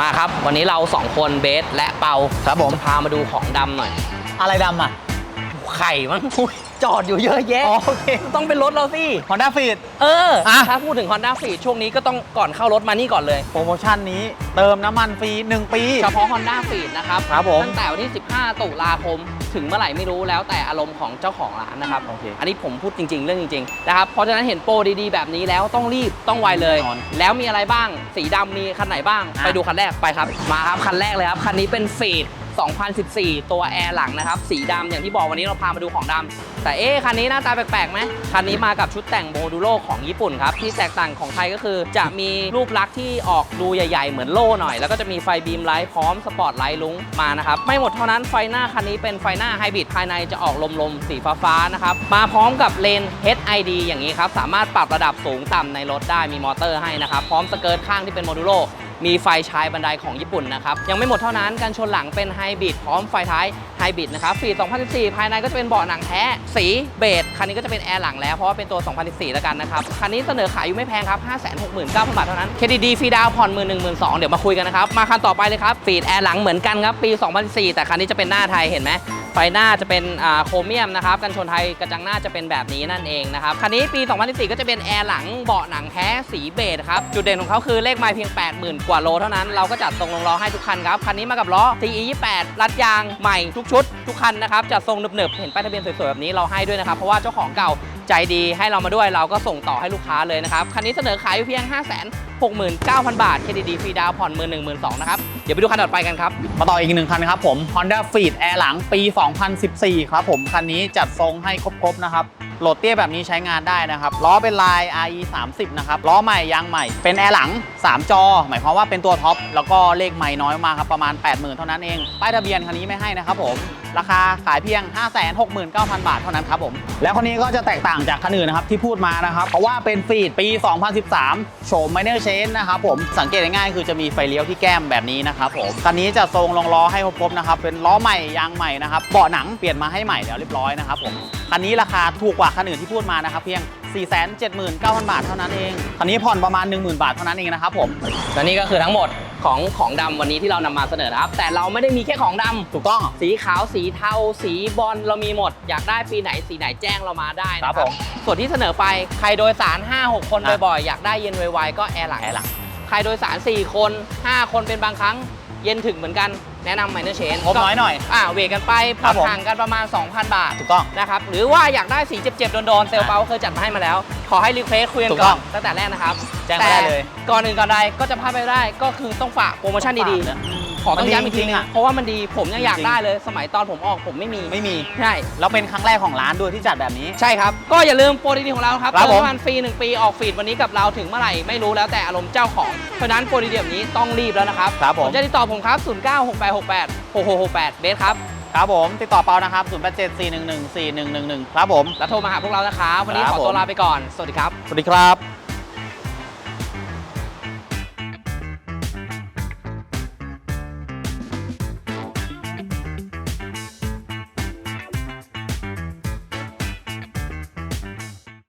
มาครับ วันนี้เราสองคนเบสและเปาครับผมจะพามาดูของดำหน่อย อะไรดำอะ ไข่มั้งอุ๊ยจอดอยู่เยอะแยะ อ๋อโอเคต้องเป็นรถเราสิ Honda Fit เออ อะ ถ้าพูดถึง Honda f e e d ช่วงนี้ก็ต้องก่อนเข้ารถมานี่ก่อนเลย โปรโมชั่นนี้เติมน้ำมันฟรี 1 ปี เฉพาะ Honda f e e d นะครับ ครับผมตั้งแต่วันที่ 15 ตุลาคม ถึงเมื่อไหร่ไม่รู้แล้วแต่อารมณ์ของเจ้าของร้านนะครับ โอเค อันนี้ผมพูดจริง ๆ เรื่องจริง ๆ นะครับ เพราะฉะนั้นเห็นโปรดีๆ แบบนี้แล้วต้องรีบต้องไวเลย แน่นอนแล้วมีอะไรบ้าง สีดำมีคันไหนบ้าง อะ ไปดูคันแรกไปครับ มาครับคันแรกเลยครับ คันนี้เป็นฟีด 2014 ตัวแอร์หลังนะครับ สีดำอย่างที่บอกวันนี้เราพามาดูของดำแต่เอ๊คันนี้หน้าตาแปลกๆไหมคันนี้มากับชุดแต่งโมดูโลของญี่ปุ่นครับ ที่แตกต่างของไทยก็คือ จะมีรูปลักษณ์ที่ออกดูใหญ่ ๆ เหมือนโล่หน่อย แล้วก็จะมีไฟบีมไลท์พร้อมสปอตไลท์ลุ้งมานะครับไม่หมดเท่านั้นไฟหน้าคันนี้เป็นไฟหน้าไฮบริดภายในจะออกลมๆสีฟ้าๆนะครับมาพร้อมกับเลน HID อย่างนี้ครับสามารถปรับระดับสูงต่ำในรถได้มีมอเตอร์ให้นะครับพร้อมสเกิร์ตข้างที่เป็นโมดูโล มีไฟชายบันไดของญี่ปุ่นนะครับ ยังไม่หมดเท่านั้นกันชนหลังเป็นไฮบริดพร้อมไฟท้ายไฮบริดนะครับฟี2014 ภายในก็จะเป็นเบาะหนังแท้ สีเบจคันนี้ก็จะเป็นแอร์หลังแล้วเพราะว่าเป็นตัว 2014 แล้วกันนะครับ คันนี้เสนอขายอยู่ไม่แพงครับ 569,000 บาทเท่านั้น KDD ฟรีดาวผ่อนมือ1 2 0 0 0เดี๋ยวมาคุยกันนะครับ มาคันต่อไปเลยครับฟีดแอร์หลังเหมือนกันครับปี 2014 แต่คันนี้จะเป็นหน้าไทยเห็นไหม ไฟหน้าจะเป็นโครเมียมนะครับกันชนไทยกระจังหน้าจะเป็นแบบนี้นั่นเองนะครับคันนี้ปี 2014 ก็จะเป็นแอร์หลังเบาะหนังแท้สีเบจครับจุดเด่นของเขาคือเลขไมล์เพียง 80,000 กว่าโลเท่านั้นเราก็จัดทรงลงล้อให้ทุกคันครับคันนี้มากับล้อ CE 28รัดยางใหม่ทุกชุดทุกคันนะครับจัดทรงหนึบๆเห็นป้ายทะเบียนสวยๆแบบนี้เราให้ด้วยนะครับเพราะว่าเจ้าของเก่าใจดีให้เรามาด้วยเราก็ส่งต่อให้ลูกค้าเลยนะครับคันนี้เสนอขายอยู่เพียง 569,000 บาท KDD ฟรีดาวผ่อนมือ1 2 0 0 0นะครับ เดี๋ยวไปดูคันต่อไปกันครับ มาต่ออีกหนึ่งคันครับผม Honda Fit แอร์หลังปี 2014 ครับผมคันนี้จัดทรงให้ครบๆนะครับโหลดเตี้ยแบบนี้ใช้งานได้นะครับล้อเป็นลาย RE 30นะครับล้อใหม่ยางใหม่ เป็นแอร์หลัง 3 จอ หมายความว่าเป็นตัวท็อปแล้วก็เลขใหม่น้อยมาครับประมาณ 80,000 เท่านั้นเองป้ายทะเบียนคันนี้ไม่ให้นะครับผม ราคาขายเพียง 569,000 บาทเท่านั้นครับผม แล้วคันนี้ก็จะแตกต่างจากคันอื่นนะครับที่พูดมานะครับ เพราะว่าเป็นฟีดปี 2013 โฉม Minor Change นะครับผม สังเกตง่ายๆคือจะมีไฟเลี้ยวที่แก้มแบบนี้นะครับผม คันนี้จะทรงรองล้อให้ครบๆนะครับ เป็นล้อใหม่ยางใหม่นะครับ เบาะหนังเปลี่ยนมาให้ใหม่แล้วเรียบร้อยนะครับผม คันนี้ราคาถูกกว่าคันอื่นที่พูดมานะครับเพียง479,000 บาทเท่านั้นเองคันนี้ผ่อนประมาณ 10,000 บาทเท่านั้นเองนะครับผม และนี่ก็คือทั้งหมด ของของดำวันนี้ที่เรานำมาเสนอนะครับ แต่เราไม่ได้มีแค่ของดำถูกต้อง สีขาวสีเทา สีบอลเรามีหมด อยากได้ปีไหนสีไหนแจ้งเรามาได้นะคครัรับบผมส่วนที่เสนอไปใครโดยสาร 5-6 คนอะ บ่อยๆอยากได้เย็นไวๆก็แอร์หลังแอร์หลัง ใครโดยสาร 4 คน 5 คนเป็นบางครั้ง เย็นถึงเหมือนกัน แนะนำไมเนอร์เชนงบน้อยหน่อย อ่าเวทกันไปคผ่รัอบนผม ห่างกันประมาณ 2,000 บาท ถูกต้อง นะครับ หรือว่าอยากได้สีเจ็บๆ โดนๆ เซลเปาเคยจัดมาให้มาแล้ว ขอให้รีเควสคุยกันถูกก่ต้ออนงตั้งแต่แรกนะครับแจ้งมาได้เลยแต่ก่อนอื่นก่อนใดก็จะพลาดไปไม่ได้ก็คือต้องฝากโปรโมชั่นดีฝากนะๆ ขอต้องย้ำอีกทีมันดีจริงๆนึงอะเพราะว่ามันดีผมยังอยากจริงๆได้เลย สมัยตอนผมออกผมไม่มี ไม่มี ใช่ แล้วเป็นครั้งแรกของร้านด้วยที่จัดแบบนี้ ใช่ครับ ก็อย่าลืมโปรดีๆของเราครับครับเติมผมน้ำมันฟรี1 ปีออกฟีดวันนี้กับเราถึงเมื่อไหร่ไม่รู้แล้วแต่อารมณ์เจ้าของ เพราะฉะนั้นโปรดีๆแบบนี้ต้องรีบแล้วนะครับครับผมสนใจติดต่อผมครับ 096868 6668 เบสครับ ครับผมติดต่อเปานะครับ0874114111ครับผม แล้วโทรมาหาพวกเรานะครับ วันนี้ครับขอตัวผมลาไปก่อน สวัสดีครับ สวัสดีครับ